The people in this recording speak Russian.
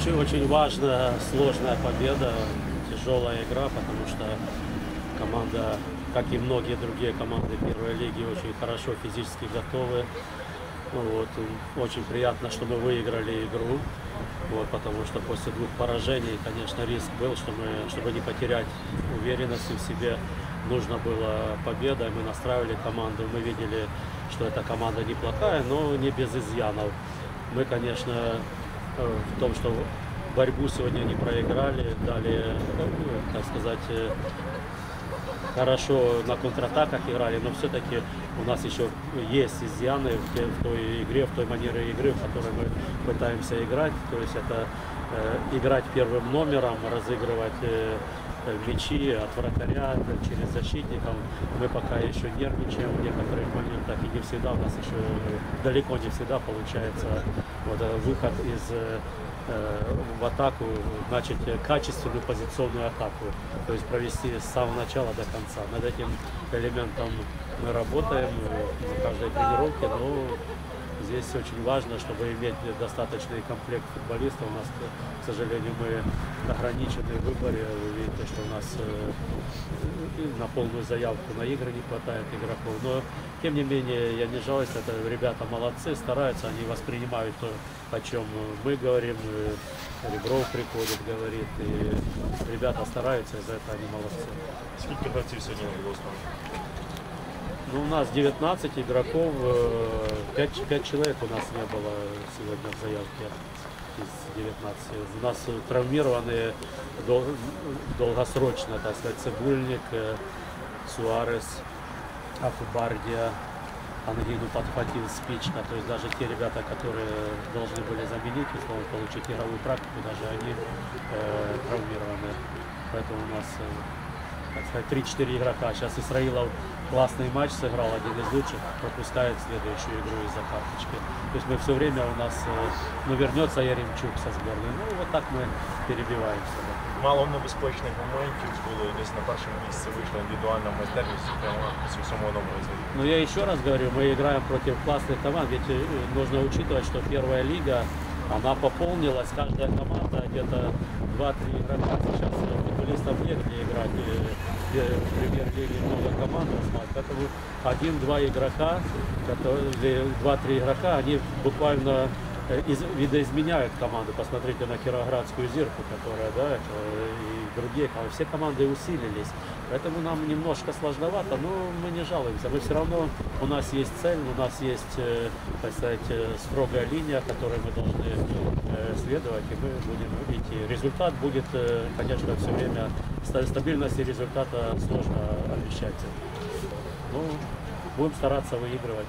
очень-очень важная, сложная победа, тяжелая игра, потому что команда, как и многие другие команды первой лиги, очень хорошо физически готовы. Ну Вот. Очень приятно, что мы выиграли игру, вот, потому что после двух поражений, конечно, риск был, что мы, чтобы не потерять уверенности в себе, нужно было победа. Мы настраивали команду, мы видели, что эта команда неплохая, но не без изъянов. Мы, конечно, в том, что борьбу сегодня не проиграли, дали, э, так сказать, э, хорошо на контратаках играли, но все-таки у нас еще есть изъяны в, те- в той игре, в той манере игры, в которой мы пытаемся играть. То есть это э, играть первым номером, разыгрывать э, мячи от вратаря через защитников. Мы пока еще нервничаем в некоторых моментах и не всегда у нас еще далеко не всегда получается вот, э, выход из э, в атаку, э, качественную позиционную атаку, то есть провести с самого начала до конца. Над этим элементом мы работаем э, на каждой тренировке, но здесь очень важно, чтобы иметь достаточный комплект футболистов. У нас, э, к сожалению, мы ограничены в выборе. Вы видите, что у нас э, на полную заявку на игры не хватает игроков. Но, тем не менее, я не жалуюсь, это ребята молодцы, стараются, они воспринимают то, о чем мы говорим. э, Ребров приходит, говорит, и ребята стараются, и за это они молодцы. Скільки гравців сьогодні було з ну, у нас 19 игроков, 5, 5 человек у нас не было сегодня в заявке из 19. У нас травмированы дол- долгосрочно, так сказать, Цибульник, э, Суарес, Афубардия, ангину подхватил спичка. То есть даже те ребята, которые должны были заменить, условно, получить игровую практику, даже они э, травмированы. Поэтому у нас э, так сказать, 3-4 игрока. Сейчас Исраилов классный матч сыграл, один из лучших, пропускает следующую игру из-за карточки. То есть мы все время у нас, э, ну, вернется Яремчук со сборной. Ну, вот так мы перебиваемся. да. Мало небезпечних моментів було десь на першому місці вийшла індивідуальна майстерність прямо у самому звіті. Но я еще раз говорю, мы играем против классных команд, ведь э, нужно учитывать, что первая лига, она пополнилась, каждая команда где-то 2-3 игрока. Сейчас э, играть, э, где в премьер-лиге много команд. Поэтому один-два игрока, которые- два-три игрока, они буквально э, из- видоизменяют команду. Посмотрите на Кировоградскую Зирку, которая, да, это, и другие команды. Все команды усилились. Поэтому нам немножко сложновато, но мы не жалуемся. Мы все равно, у нас есть цель, у нас есть, э, так сказать, э, строгая линия, которой мы должны э, следовать, и мы будем идти. Результат будет, конечно, все время, ста- стабильности результата сложно обещать. Ну, будем стараться выигрывать.